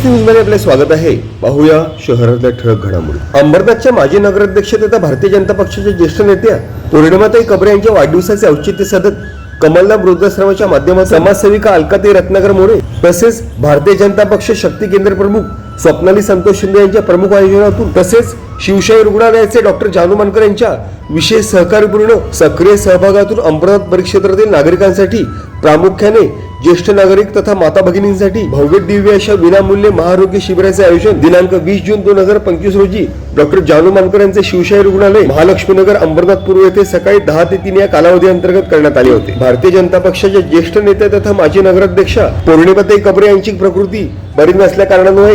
Times न्यूजमध्ये आपले स्वागत आहे. पाहूया शहरातल्या ठळक घडामोडी. अंबरनाथच्या माजी नगराध्यक्ष तथा भारतीय जनता पक्षाच्या ज्येष्ठ नेत्या पूर्णिमाताई कबरे यांच्या वाढदिवसाचे औचित्य साधत कमलनाथ वृद्धाश्रमाच्या माध्यमातून समाजसेविका अलकाताई रत्नाकर मोरे तसेच भारतीय जनता पक्ष शक्ती केंद्र प्रमुख स्वप्नाली संतोष शिंदे यांच्या प्रमुख आयोजनातून तसेच शिवशाही रुग्णालयाचे डॉक्टर जानू मानकर यांच्या विशेष सहकार्यपूर्ण सक्रिय सहभागातून अंबरनाथ परिक्षेत्रातील नागरिकांसाठी प्रामुख्याने ज्येष्ठ नागरिक तथा माता भगिनींसाठी भव्य दिव्य अशा विनामूल्य महारोग्य शिबिराचे आयोजन दिनांक वीस जून दोन हजार पंचवीस रोजी डॉक्टर जानू मानकर यांचे शिवशाही रुग्णालय महालक्ष्मीनगर अंबरनाथ पूर्व येथे सकाळी दहा ते तीन या कालावधी अंतर्गत करण्यात आले होते. भारतीय जनता पक्षाच्या ज्येष्ठ नेत्या तथा माजी नगराध्यक्षा पौर्णिमाताई कबरे यांची प्रकृती बरी नसल्या कारणामुळे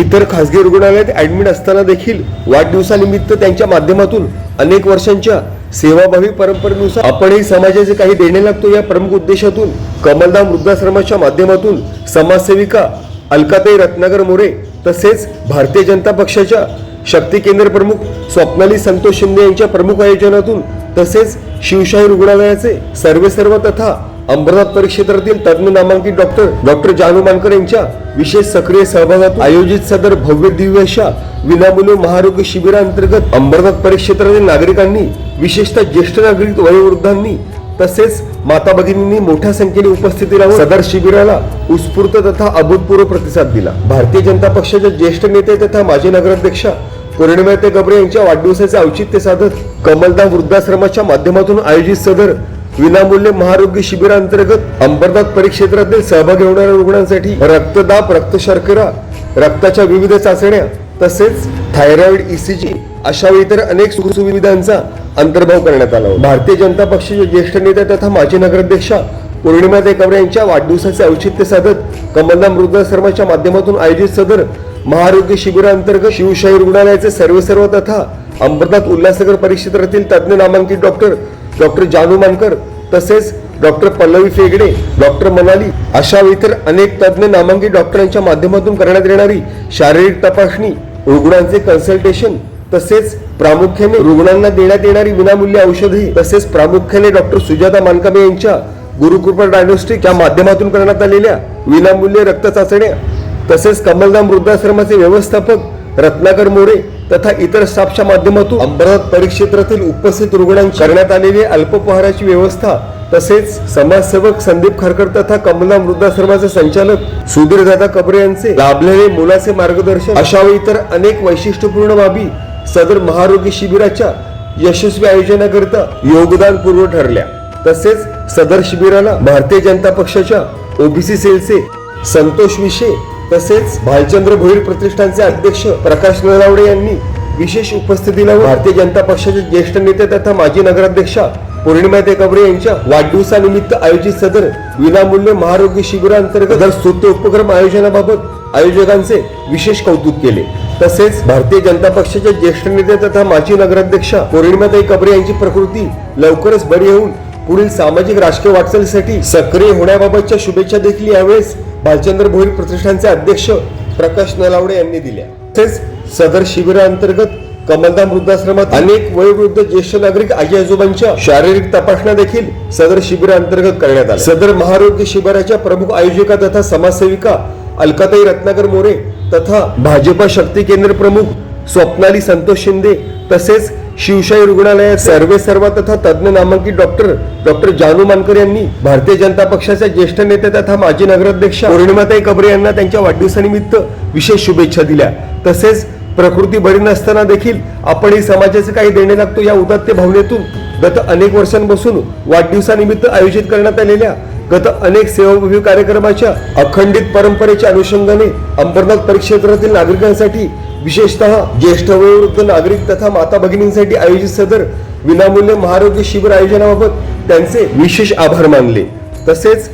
इतर खासगी रुग्णालयात ऍडमिट असताना देखील वाढदिवसानिमित्त त्यांच्या माध्यमातून अनेक वर्षांच्या सेवाभावी परंपरेनुसार आपणही समाजाचे काही देणे लागतो या प्रमुख उद्देशातून कमलधाम वृद्धाश्रमाच्या माध्यमातून समाजसेविका अलकाताई रत्नागर मोरे तसेच भारतीय जनता पक्षाच्या शक्ती केंद्र प्रमुख स्वप्नाली संतोष शिंदे यांच्या प्रमुख आयोजनातून तसेच शिवशाही रुग्णालयाचे सर्वे सर्व तथा अंबरनाथ परिक्षेत्रातील तज्ञ नामांकित डॉक्टर डॉक्टर जानू मानकर यांच्या विशेष सक्रिय सहभागात आयोजित सदर भव्य दिव्य अशा विनामूल्य महारोग्य शिबिरांतर्गत अंबरनाथ परिक्षेत्रातील नागरिकांनी विशेषतः ज्येष्ठ नागरिक वयोवृद्धांनी तसेच माता भगिनींनी मोठ्या संख्येने उपस्थिती राहून सदर शिबिराला उत्स्फूर्त तथा अभूतपूर्व प्रतिसाद दिला. भारतीय जनता पक्षाच्या ज्येष्ठ नेते तथा माजी नगराध्यक्षा पौर्णिमाते गबरे यांच्या वाढदिवसाचे औचित्य साधत कमलदा वृद्धाश्रमाच्या माध्यमातून आयोजित सदर विनामूल्य महारोग्य शिबिरांतर्गत अंबरनाथ परिक्षेत्रातील सहभागी होणाऱ्या रुग्णांसाठी रक्तदाब रक्तशर्करा रक्ताच्या विविध चाचण्या तसेच थायरॉइड ईसीजी अशा इतर अनेक सुखसुविधांचा अंतर्भाव करण्यात आला होता. भारतीय जनता पक्षाचे ज्येष्ठ नेत्या तथा माजी नगराध्यक्षा पौर्णिमा कवरे यांच्या वाढदिवसाचे औचित्य साधत कमलनाथ मृदा शर्माच्या माध्यमातून आयोजित सदर महाआरोग्य शिबिरांतर्गत शिवशाही रुग्णालयाचे सर्व सर्व तथा अंबरनाथ उल्हासनगर परिक्षेत्रातील तज्ञ नामांकित डॉक्टर डॉक्टर जानू मानकर तसेच डॉक्टर पल्लवी फेगडे डॉक्टर मनाली अशा इतर अनेक तज्ञ नामांकित डॉक्टरांच्या माध्यमातून करण्यात येणारी शारीरिक तपासणी रुग्णांचे कन्सल्टेशन तसेच प्रामुख्याने रुग्णांना देण्यात येणारी विनामूल्य औषधे तसेच प्रामुख्याने डॉक्टर सुजाता मानकामे यांच्या गुरुकृपा डायग्नोस्टिक या माध्यमातून करण्यात आलेल्या विनामूल्य रक्त चाचण्या तसेच कमलधाम वृद्धाश्रमाचे व्यवस्थापक रत्नाकर मोरे तथा इतर स्टाफच्या माध्यमातून अंबरनाथ परिक्षेत्रातील उपस्थित रुग्णांची करण्यात आलेली अल्पोपहाराची व्यवस्था तसेच समाजसेवक संदीप खारकर तथा कमला वृद्धाश्रमाचे संचालक सुधीर दादा कबरे यांचे लाभलेले मुलाचे मार्गदर्शन अशा इतर अनेक वैशिष्ट्यपूर्ण बाबी सदर महारोगी शिबिराच्या यशस्वी आयोजनाकरिता योगदान पूर्व ठरल्या. तसेच सदर शिबिराला भारतीय जनता पक्षाच्या ओबीसी सेलचे संतोष विशे तसेच भालचंद्र भोईर प्रतिष्ठानचे अध्यक्ष प्रकाश नलावडे यांनी विशेष उपस्थितीला भारतीय जनता पक्षाचे ज्येष्ठ नेते तथा माजी नगराध्यक्षा पौर्णिमा कबरे यांच्या वाढदिवसानिमित्त आयोजित सदर विनामूल्य महारोग्य शिबिरांतर्गत सूत्र उपक्रम आयोजनाबाबत आयोजकांचे विशेष कौतुक केले. तसेच भारतीय जनता पक्षाच्या ज्येष्ठ नेते तथा माजी नगराध्यक्षा पौर्णिमाताई कबरे यांची प्रकृती लवकरच बरी होऊन पुढील सामाजिक राजकीय वाटचालीसाठी सक्रिय होण्याबाबतच्या शुभेच्छा देखील यावेळेस भालचंद्र भोईर प्रतिष्ठानचे अध्यक्ष प्रकाश नलावडे यांनी दिल्या. तसेच सदर शिबिराअंतर्गत कमलधाम वृद्धाश्रमात अनेक वयोवृद्ध ज्येष्ठ नागरिक आजी आजोबांच्या शारीरिक तपासण्या देखील सदर शिबिराअंतर्गत करण्यात आल्या. सदर महारोग्य शिबिराच्या प्रमुख आयोजिका तथा समाजसेविका अलकाताई रत्नाकर मोरे तथा भाजपा शक्ती केंद्र प्रमुख स्वप्नाली संतोष शिंदे तसेच शिवशाही रुग्णालयात सर्वे सर्व तथा तज्ज्ञ नामांकित डॉक्टर डॉक्टर जानू मानकर यांनी भारतीय जनता पक्षाच्या ज्येष्ठ नेते तथा माजी नगराध्यक्ष पौर्णिमाताई कबरे यांना त्यांच्या वाढदिवसानिमित्त विशेष शुभेच्छा दिल्या. तसेच प्रकृती बरी नसताना देखील आपणही समाजाचे काही देणे लागतो या उदात्त भावनेतून गत अनेक वर्षांपासून वाढदिवसानिमित्त आयोजित करण्यात आलेल्या गत अनेक सेवाभावी कार्यक्रमाच्या अखंडित परंपरेच्या अनुषंगाने अंबरनाथ परिक्षेत्रातील नागरिकांसाठी विशेषतः ज्येष्ठ वयोवृद्ध नागरिक तथा माता भगिनींसाठी आयोजित सदर विनामूल्य महारोग्य शिबिर आयोजनाबाबत त्यांचे विशेष आभार मानले. तसेच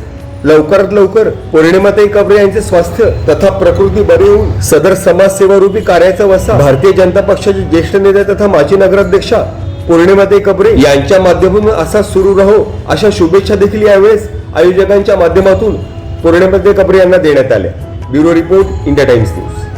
लवकरात लवकर पौर्णिमाताई कबरे यांचे स्वास्थ्य तथा प्रकृती बरे होऊन सदर समाजसेवा रूपी कार्याचा वसा भारतीय जनता पक्षाचे ज्येष्ठ नेते तथा माजी नगराध्यक्षा पौर्णिमाताई कबरे यांच्या माध्यमातून असा सुरू राहो अशा शुभेच्छा देखील यावेळेस आयोजकांच्या माध्यमातून पौर्णिमाताई कपडे यांना देण्यात आले. Bureau report India Times news.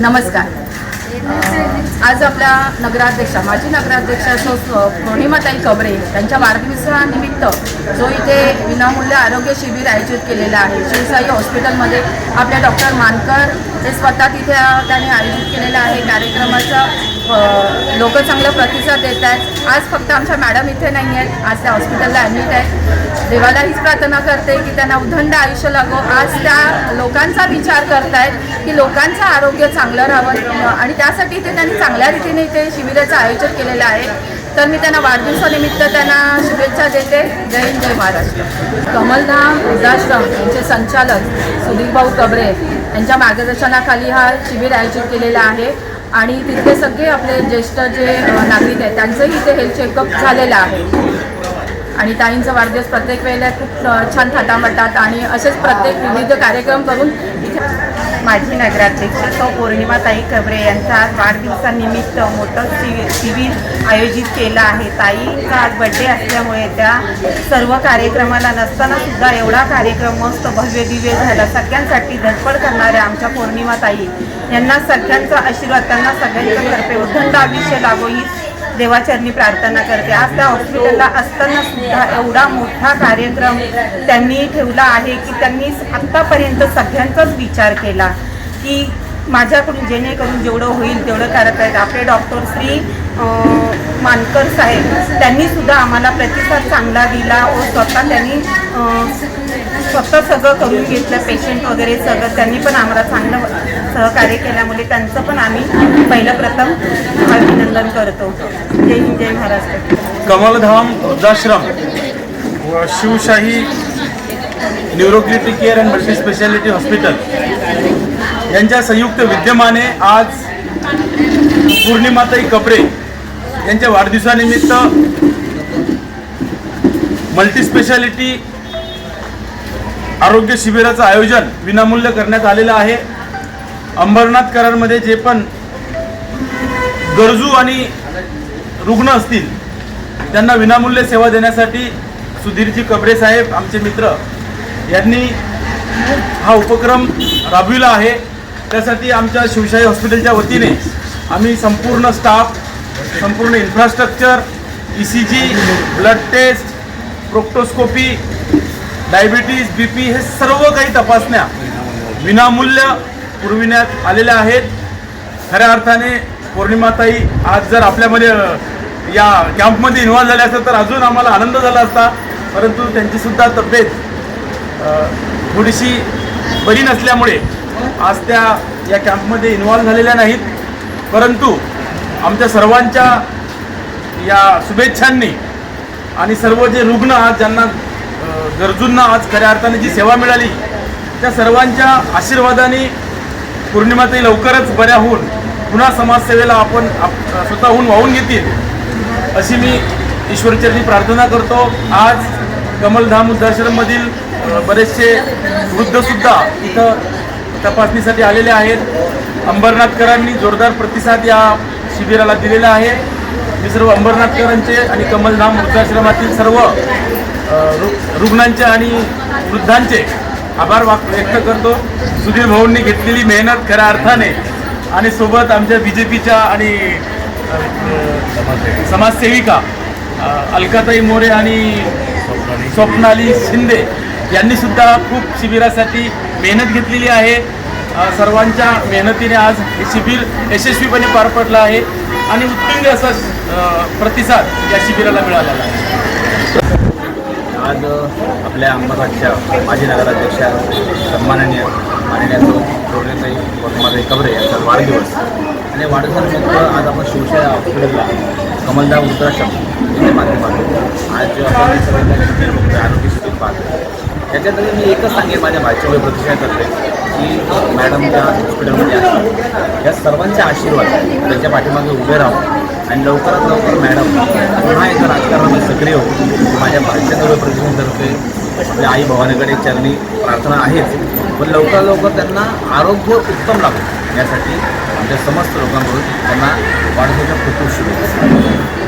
नमस्कार. आज आपल्या नगराध्यक्षा माजी नगराध्यक्षा सो पौर्णिमाताई कबरे त्यांच्या वाढदिवसानिमित्त जो इथे विनामूल्य आरोग्य शिबिर आयोजित केलेलं आहे शिवसाई हॉस्पिटलमध्ये आपल्या डॉक्टर मानकर जे स्वतः तिथे त्याने त्यांनी आयोजित केलेलं आहे. कार्यक्रमाचा लोक चांगला प्रतिसाद देत आहेत. आज फक्त आमच्या मॅडम इथे नाही आहेत. आज त्या हॉस्पिटलला ॲडमिट आहेत. देवाला हीच प्रार्थना करते की त्यांना उदंड आयुष्य लागो. आज त्या लोकांचा विचार करतायत की लोकांचं आरोग्य चांगलं राहावं. आणि त्यासाठी ते त्यांनी चांगल्या रीतीने इथे शिबिराचं आयोजन केलेलं आहे. तर मी त्यांना वाढदिवसानिमित्त त्यांना शुभेच्छा देते. जय हिंद जय महाराष्ट्र. कमलधाम वृद्धाश्रम यांचे संचालक सुधीरभाऊ कबरे यांच्या मार्गदर्शनाखाली हा शिबिर आयोजित केलेला आहे. आणि तिथले सगळे आपले ज्येष्ठ जे नागरिक आहेत त्यांचंही इथे हेल्थ चेकअप झालेलं आहे. आणि ताईंचा वाढदिवस प्रत्येक वेळेला खूप छान थाटामाटात आणि असेच प्रत्येक विविध कार्यक्रम करून माझी माजी नगराध्यक्ष सौ पौर्णिमाताई कबरे यांचा आज वाढदिवसानिमित्त मोठं शि शिबिर आयोजित केलं आहे. ताईचा आज बड्डे असल्यामुळे त्या सर्व कार्यक्रमाला नसताना सुद्धा एवढा कार्यक्रम मस्त भव्य दिव्य झाला. सगळ्यांसाठी धडपड करणाऱ्या आमच्या पौर्णिमाताई यांना सगळ्यांचा आशीर्वाद त्यांना सगळ्यांच्या तर्फे उद्दंड आयुष्य लागो ही देवाचरणी प्रार्थना करते. आज त्या हॉस्पिटलला असताना सुद्धा एवढा मोठा कार्यक्रम त्यांनी ठेवला आहे की त्यांनी आत्तापर्यंत सगळ्यांचाच विचार केला की माझ्याकडून जेणेकरून जेवढं होईल तेवढं करत आहेत आपले डॉक्टर श्री मानकर साहेब त्यांनी सुद्धा आम्हाला प्रतिसाद चांगला दिला व स्वतः त्यांनी स्वतः सगळं करून घेतलं पेशंट वगैरे सगळं त्यांनी पण आम्हाला चांगलं सहकार्य केल्यामुळे त्यांचं पण आम्ही पहिलं प्रथम अभिनंदन करतो. जय हिंद जय महाराष्ट्र. कमलधाम वृद्धाश्रम. व Shivshahi neurocritic care and multi speciality hospital. यांच्या संयुक्त विद्यमाने आज पूर्णिमाताई कपरे यांच्या वाढदिवसानिमित्त मल्टी स्पेशालिटी आरोग्य शिबिराचं आयोजन विनामूल्य करण्यात आलेलं आहे. अंबरनाथ करारमध्ये जे पण गरजू आणि रुग्ण असतील त्यांना विनामूल्य सेवा देण्यासाठी सुधीरजी कबरे साहेब आमचे मित्र यांनी हा उपक्रम राबविला आहे. त्यासाठी आमच्या शिवशाही हॉस्पिटलच्या वतीने आम्ही संपूर्ण स्टाफ संपूर्ण infrastructure E C G blood test proctoscopy diabetes B P हे सर्व काही तपासण्या विनामूल्य पुरविण्यात आलेल्या आहेत. खऱ्या अर्थाने पौर्णिमाताई आज जर आपल्यामध्ये या कॅम्पमध्ये इन्व्हॉल्व झाल्या असतात तर अजून आम्हाला आनंद झाला असता. परंतु त्यांचीसुद्धा तब्येत थोडीशी बरी नसल्यामुळे आज त्या या कॅम्पमध्ये इन्व्हॉल्व झालेल्या नाहीत. परंतु आमच्या सर्वांच्या या शुभेच्छांनी आणि सर्व जे रुग्ण आज ज्यांना गरजूंना आज खऱ्या अर्थाने जी सेवा मिळाली त्या सर्वांच्या आशीर्वादाने पौर्णिमाताई लवकरच बऱ्या होऊन पुन्हा समाजसेवेला आपण आप- स्वतःहून वाहून घेतील अशी मी ईश्वरचरणी प्रार्थना करतो. आज कमलधाम वृद्धाश्रममधील बरेचसे वृद्धसुद्धा इथं तपासणीसाठी आलेले आहेत. अंबरनाथकरांनी जोरदार प्रतिसाद या शिबिराला दिलेला आहे. मी सर्व अंबरनाथकरांचे आणि कमलधाम वृद्धाश्रमातील सर्व रुग्णांचे आणि वृद्धांचे आभार वाक व्यक्त करतो. सुधीर भाऊंनी घेतलेली मेहनत खऱ्या अर्थाने आणि सोबत आमच्या बी जे पीच्या आणि समाजसेविका अलकाताई मोरे आणि स्वप्नाली शिंदे यांनी सुद्धा खूप शिबिरासाठी मेहनत घेतलेली आहे. सर्वांच्या मेहनतीने आज हे शिबिर यशस्वीपणे पार पडलं आहे आणि उत्तुंग असा प्रतिसाद या शिबिराला मिळालेला आहे. आज आपल्या अंबरनाथच्या माजी नगराध्यक्षा सन्माननीय माननीय पूर्णताई वसुमाताई कबरे यांचा वाढदिवस आणि वाढदिवसानिमित्त आज आपण शिवशाही हॉस्पिटलला कमलदा वृद्धाश्रम यांच्या माध्यमातून आज जे आपण आरोग्य शिबिर पाहतो याच्यातही मी एकच सांगेन माझ्या भाषेवर करते की मॅडम ज्या हॉस्पिटलमध्ये असतात या सर्वांचे आशीर्वाद त्यांच्या पाठीमागे उभे राहून आणि लवकरात लवकर मॅडम पुन्हा एका राजकारणामध्ये सक्रिय हो माझ्या भाषेवर प्रतिनिधीतर्फे आपल्या म्हणजे आई भवानीकडे चरणी प्रार्थना आहेच पण लवकरात लवकर त्यांना आरोग्य उत्तम लाभो यासाठी आमच्या समस्त लोकांकडून त्यांना वाढदिवसाच्या खूप खूप शुभेच्छा.